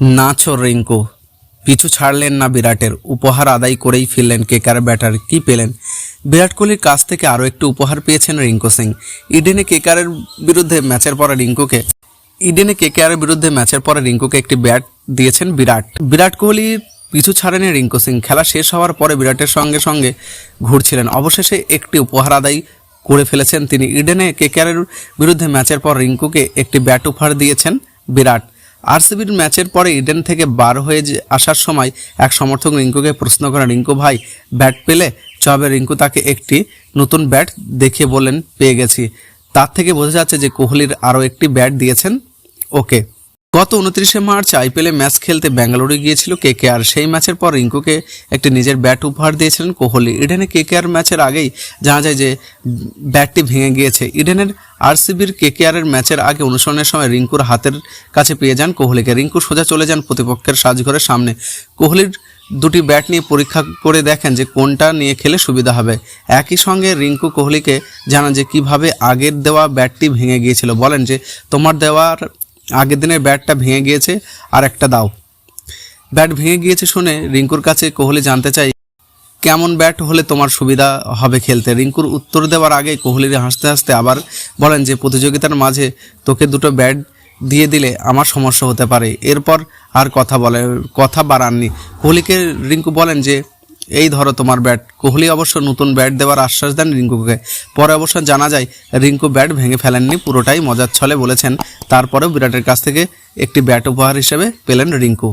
নাচো রিঙ্কু, পিছু ছাড়লেন না বিরাটের। উপহার আদায় করেই ফিরলেন কেকার ব্যাটার। কি পেলেন? বিরাট কোহলির কাছ থেকে আরও একটি উপহার পেয়েছেন রিঙ্কু সিং। ইডেনে কেকারের বিরুদ্ধে ম্যাচের পরে রিঙ্কুকে ইডেনে কেকেআরের বিরুদ্ধে ম্যাচের পরে রিঙ্কুকে একটি ব্যাট দিয়েছেন বিরাট। বিরাট কোহলি পিছু ছাড়েনি রিঙ্কু সিং। খেলা শেষ হওয়ার পরে বিরাটের সঙ্গে সঙ্গে ঘুরছিলেন। অবশেষে একটি উপহার আদায় করে ফেলেছেন তিনি। ইডেনে কেকেআরের বিরুদ্ধে ম্যাচের পর রিঙ্কুকে একটি ব্যাট উপহার দিয়েছেন বিরাট। আরসিবির ম্যাচের পরে ইডেন থেকে বার হয়ে আসার সময় এক সমর্থক রিঙ্কুকে প্রশ্ন করেন রিঙ্কু ভাই, ব্যাট পেলে? চবে রিঙ্কু তাকে একটি নতুন ব্যাট দেখিয়ে বলেন পেয়ে গেছি। তার থেকে বোঝা যাচ্ছে যে কোহলির আরও একটি ব্যাট দিয়েছেন ওকে। গত উনত্রিশে মার্চ আইপিএলে ম্যাচ খেলতে বেঙ্গালুরু গিয়েছিল কে কে আর সেই ম্যাচের পর রিঙ্কুকে একটি নিজের ব্যাট উপহার দিয়েছিলেন কোহলি। ইডেনে কেকেআর ম্যাচের আগেই জানা যায় যে ব্যাটটি ভেঙে গিয়েছে। ইডেনের আরসিবির কেকেআরের ম্যাচের আগে অনুসরণের সময় রিঙ্কুর হাতের কাছে পেয়ে যান কোহলিকে। রিঙ্কু সোজা চলে যান প্রতিপক্ষের সাজঘরের সামনে। কোহলির দুটি ব্যাট নিয়ে পরীক্ষা করে দেখেন যে কোনটা নিয়ে খেলে সুবিধা হবে। একই সঙ্গে রিঙ্কু কোহলিকে জানান যে কীভাবে আগের দেওয়া ব্যাটটি ভেঙে গিয়েছিল। বলেন যে, তোমার দেওয়ার আগের দিনের ব্যাটটা ভেঙে গিয়েছে, আর একটা দাও। ব্যাট ভেঙে গিয়েছে শুনে রিঙ্কুর কাছে কোহলি জানতে চাই, কেমন ব্যাট হলে তোমার সুবিধা হবে খেলতে? রিঙ্কুর উত্তর দেওয়ার আগে কোহলির হাসতে হাসতে আবার বলেন যে, প্রতিযোগিতার মাঝে তোকে দুটো ব্যাট দিয়ে দিলে আমার সমস্যা হতে পারে। এরপর আর কথা বলে কথা বাড়াননি। কোহলিকে রিঙ্কু বলেন যে এই ধরো তোমার ব্যাট কোহলি অবশ্য নতুন ব্যাট দেওয়ার আশ্বাস দেন রিঙ্কুকে। পরে অবশ্য জানা যায়, রিঙ্কু ব্যাট ভেঙে ফেলেননি, পুরোটাই মজার ছলে বলেছেন। তারপরেও বিরাটের কাছ থেকে একটি ব্যাট উপহার হিসেবে পেলেন রিঙ্কু।